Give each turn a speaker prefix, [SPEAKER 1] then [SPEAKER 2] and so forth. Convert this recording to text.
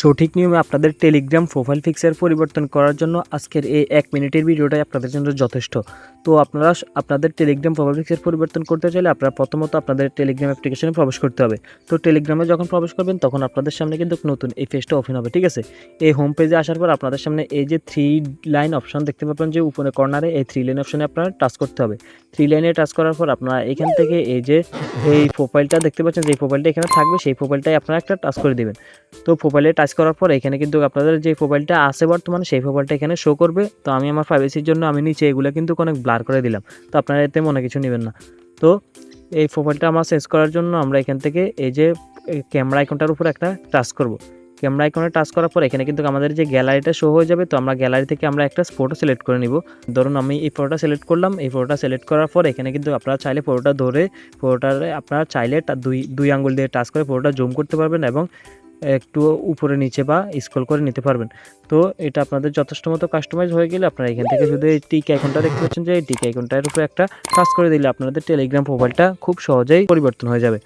[SPEAKER 1] সঠিক নিয়মে আপনাদের টেলিগ্রাম প্রোফাইল পিকচার পরিবর্তন করার জন্য আজকের এই এক মিনিটের ভিডিওটাই আপনাদের জন্য যথেষ্ট। তো আপনারা আপনাদের টেলিগ্রাম প্রোফাইল পিকচার পরিবর্তন করতে চাইলে আপনারা প্রথমত আপনাদের টেলিগ্রাম অ্যাপ্লিকেশনে প্রবেশ করতে হবে। তো টেলিগ্রামে যখন প্রবেশ করবেন, তখন আপনাদের সামনে কিন্তু নতুন এই পেজটা ওপেন হবে, ঠিক আছে? এই হোম পেজে আসার পর আপনাদের সামনে এই যে থ্রি লাইন অপশন দেখতে পাবেন যে উপরে কর্নারে এই থ্রি লাইন অপশনে আপনারা টাচ করতে হবে। থ্রি লাইনে টাচ করার পর আপনারা এখান থেকে এই যে, এই প্রোফাইলটা দেখতে পাচ্ছেন, যে প্রোফাইলটা এখানে থাকবে, সেই প্রোফাইলটাই আপনারা একটা টাচ করে দেবেন। তো প্রোফাইলে টাচ করার পর এখানে কিন্তু আপনাদের যে প্রোফাইলটা আছে বর্তমানে, সেই প্রোফাইলটা এখানে শো করবে। তো আমি আমার প্রাইভেসির জন্য আমি নিচে এগুলো কিন্তু অনেক ব্লার করে দিলাম। তো আপনারা এতে মনে কিছু নেবেন না। তো এই প্রোফাইলটা আমার চেঞ্জ করার জন্য আমরা এখান থেকে এই যে ক্যামেরা আইকনটার উপর একটা টাচ করব। ক্যামেরা আইকনে টাচ করার পর এখানে কিন্তু আমাদের যে গ্যালারিটা শো হয়ে যাবে, তো আমরা গ্যালারি থেকে আমরা একটা ফটো সিলেক্ট করে নিব। ধরুন আমি এই ফটোটা সিলেক্ট করলাম, এই ফটোটা সিলেক্ট করার পর এখানে কিন্তু আপনারা চাইলে ফটোটা ধরে ফটোটারে আপনারা চাইলে দুই দুই আঙ্গুল দিয়ে টাচ করে ফটোটা জুম করতে পারবেন এবং একটু উপরে নিচে বা স্ক্রল করে নিতে পারবেন। তো এটা আপনাদের যথেষ্ট মতো কাস্টমাইজ হয়ে গেলে আপনারা এখান থেকে শুধু এই টিক আইকনটা দেখতে পাচ্ছেন যে এই টিক আইকনটার উপরে একটা কাজ করে দিলে আপনাদের টেলিগ্রাম প্রোফাইলটা খুব সহজেই পরিবর্তন হয়ে যাবে।